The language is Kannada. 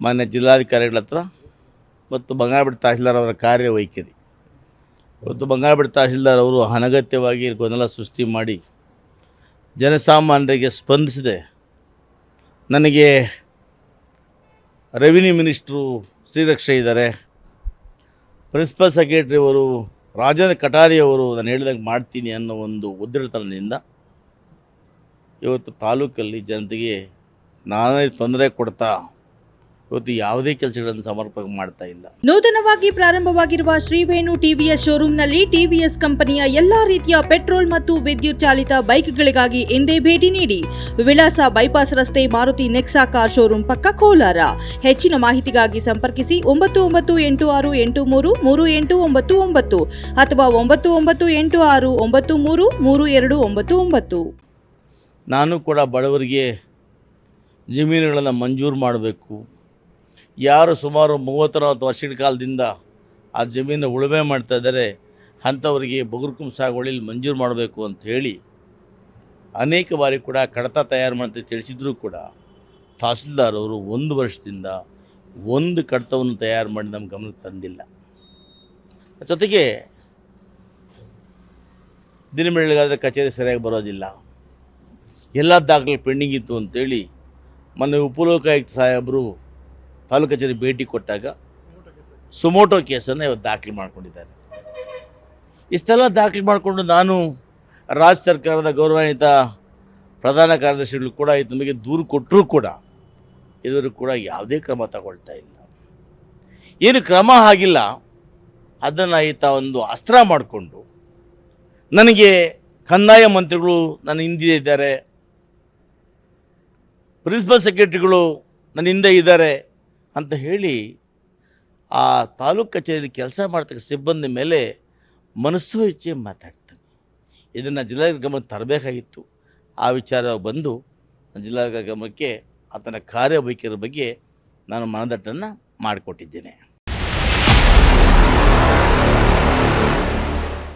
ಮಾನ್ಯ ಜಿಲ್ಲಾಧಿಕಾರಿಗಳ ಹತ್ರ ಮತ್ತು ಬಂಗಾರಪೇಟೆ ತಹಸೀಲ್ದಾರ್ ಅವರ ಕಾರ್ಯವೈಖರಿ ಇವತ್ತು ಬಂಗಾರಪೇಟೆ ತಹಸೀಲ್ದಾರ್ ಅವರು ಅನಗತ್ಯವಾಗಿ ಗೊಂದಲ ಸೃಷ್ಟಿ ಮಾಡಿ ಜನಸಾಮಾನ್ಯರಿಗೆ ಸ್ಪಂದಿಸಿದೆ. ನನಗೆ ರೆವಿನ್ಯೂ ಮಿನಿಸ್ಟ್ರು ಶ್ರೀರಕ್ಷೆ ಇದ್ದಾರೆ. ಪ್ರಿನ್ಸಿಪಲ್ ಸೆಕ್ರೆಟರಿ ಅವರು, ರಾಜೇಂದ್ರ ಕಟಾರಿ ಅವರು ನಾನು ಹೇಳಿದಂಗೆ ಮಾಡ್ತೀನಿ ಅನ್ನೋ ಒಂದು ಉದ್ದಿಡತನದಿಂದ ಇವತ್ತು ತಾಲೂಕಲ್ಲಿ ಜನತೆಗೆ ನಾನೇ ತೊಂದರೆ ಕೊಡ್ತಾ ಇವತ್ತು ಯಾವುದೇ ಕೆಲಸಗಳನ್ನು ಸಮರ್ಪಕ ಮಾಡ್ತಾ ಇಲ್ಲ. ನೂತನವಾಗಿ ಪ್ರಾರಂಭವಾಗಿರುವ ಶ್ರೀವೇಣು ಟಿವಿಎಸ್ ಶೋರೂಮ್ನಲ್ಲಿ ಟಿವಿಎಸ್ ಕಂಪನಿಯ ಎಲ್ಲಾ ರೀತಿಯ ಪೆಟ್ರೋಲ್ ಮತ್ತು ವಿದ್ಯುತ್ ಚಾಲಿತ ಬೈಕ್ಗಳಿಗಾಗಿ ಎಂದೇ ಭೇಟಿ ನೀಡಿ. ವಿಳಾಸ ಬೈಪಾಸ್ ರಸ್ತೆ ಮಾರುತಿ ನೆಕ್ಸಾ ಕಾರ್ ಶೋರೂಮ್ ಪಕ್ಕ ಕೋಲಾರ. ಹೆಚ್ಚಿನ ಮಾಹಿತಿಗಾಗಿ ಸಂಪರ್ಕಿಸಿ ಒಂಬತ್ತು ಒಂಬತ್ತು ಎಂಟು ಆರು ಎಂಟು ಮೂರು ಮೂರು ಎಂಟು ಒಂಬತ್ತು ಒಂಬತ್ತು ಅಥವಾ ಒಂಬತ್ತು ಒಂಬತ್ತು ಎಂಟು ಆರು ಒಂಬತ್ತು ಮೂರು ಮೂರು ಎರಡು ಒಂಬತ್ತು ಒಂಬತ್ತು. ನಾನು ಕೂಡ ಬಡವರಿಗೆ ಜಮೀನುಗಳನ್ನು ಮಂಜೂರು ಮಾಡಬೇಕು. ಯಾರು ಸುಮಾರು ಮೂವತ್ತು ನಲವತ್ತು ವರ್ಷಗಳ ಕಾಲದಿಂದ ಆ ಜಮೀನು ಉಳುಮೆ ಮಾಡ್ತಾ ಇದ್ದಾರೆ, ಅಂಥವರಿಗೆ ಬಗುರ್ಕುಂ ಸಾಗುವಳಿಲಿ ಮಂಜೂರು ಮಾಡಬೇಕು ಅಂತ ಹೇಳಿ ಅನೇಕ ಬಾರಿ ಕೂಡ ಕಡತ ತಯಾರು ಮಾಡ್ತಾ ತಿಳಿಸಿದ್ರೂ ಕೂಡ ತಹಸೀಲ್ದಾರ್ ಅವರು ಒಂದು ವರ್ಷದಿಂದ ಒಂದು ಕಡತವನ್ನು ತಯಾರು ಮಾಡಿ ನಮ್ಮ ಗಮನಕ್ಕೆ ತಂದಿಲ್ಲ. ಜೊತೆಗೆ ದಿನ ಬೆಳಗಾದರೆ ಕಚೇರಿ ಸರಿಯಾಗಿ ಬರೋದಿಲ್ಲ. ಎಲ್ಲ ದಾಖಲೆ ಪೆಂಡಿಂಗ್ ಇತ್ತು ಅಂತೇಳಿ ಮೊನ್ನೆ ಉಪಲೋಕಾಯುಕ್ತ ಸಾಹೇಬರು ತಾಲೂಕು ಕಚೇರಿ ಭೇಟಿ ಕೊಟ್ಟಾಗ ಸುಮೋಟೋ ಕೇಸನ್ನು ಇವತ್ತು ದಾಖಲು ಮಾಡ್ಕೊಂಡಿದ್ದಾರೆ. ಇಷ್ಟೆಲ್ಲ ದಾಖಲೆ ಮಾಡಿಕೊಂಡು ನಾನು ರಾಜ್ಯ ಸರ್ಕಾರದ ಗೌರವಾನ್ವಿತ ಪ್ರಧಾನ ಕಾರ್ಯದರ್ಶಿಗಳು ಕೂಡ ಇದು ನಮಗೆ ದೂರು ಕೊಟ್ಟರೂ ಕೂಡ ಇವರು ಕೂಡ ಯಾವುದೇ ಕ್ರಮ ತಗೊಳ್ತಾ ಇಲ್ಲ. ಏನು ಕ್ರಮ ಆಗಿಲ್ಲ, ಅದನ್ನು ಈತ ಒಂದು ಅಸ್ತ್ರ ಮಾಡಿಕೊಂಡು ನನಗೆ ಕಂದಾಯ ಮಂತ್ರಿಗಳು ನನ್ನ ಹಿಂದೆ ಇದ್ದಾರೆ, ಪ್ರಿನ್ಸಿಪಲ್ ಸೆಕ್ರೆಟರಿಗಳು ನನ್ನ ಹಿಂದೆ ಇದ್ದಾರೆ ಅಂತ ಹೇಳಿ ಆ ತಾಲೂಕು ಕಚೇರಿಯಲ್ಲಿ ಕೆಲಸ ಮಾಡ್ತಕ್ಕ ಸಿಬ್ಬಂದಿ ಮೇಲೆ ಮನಸ್ಸು ಹೆಚ್ಚೆ ಮಾತಾಡ್ತಾನೆ. ಇದನ್ನು ಜಿಲ್ಲಾ ಗಮನಕ್ಕೆ ತರಬೇಕಾಗಿತ್ತು. ಆ ವಿಚಾರ ಬಂದು ಜಿಲ್ಲಾ ಗಮನಕ್ಕೆ ಆತನ ಕಾರ್ಯವೈಖರಿ ಬಗ್ಗೆ ನಾನು ಮನದಟ್ಟನ್ನು ಮಾಡಿಕೊಟ್ಟಿದ್ದೇನೆ.